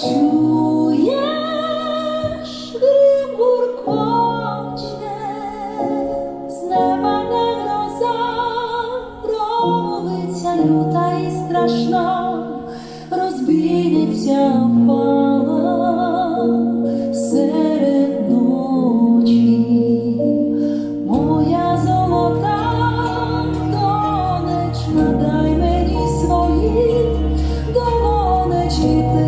чуєш, грим гуркоче, з неба не люта і страшна, розбійниця.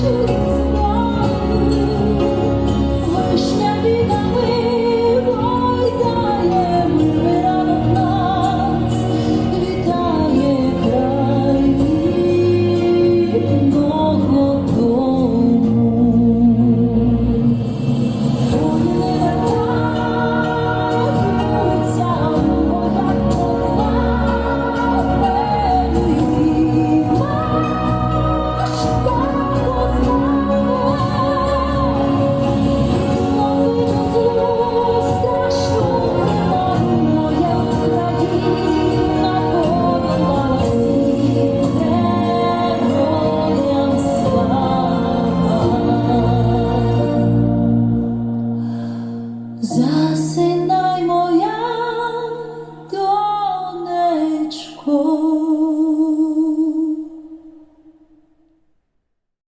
you. Засинай моя донечко.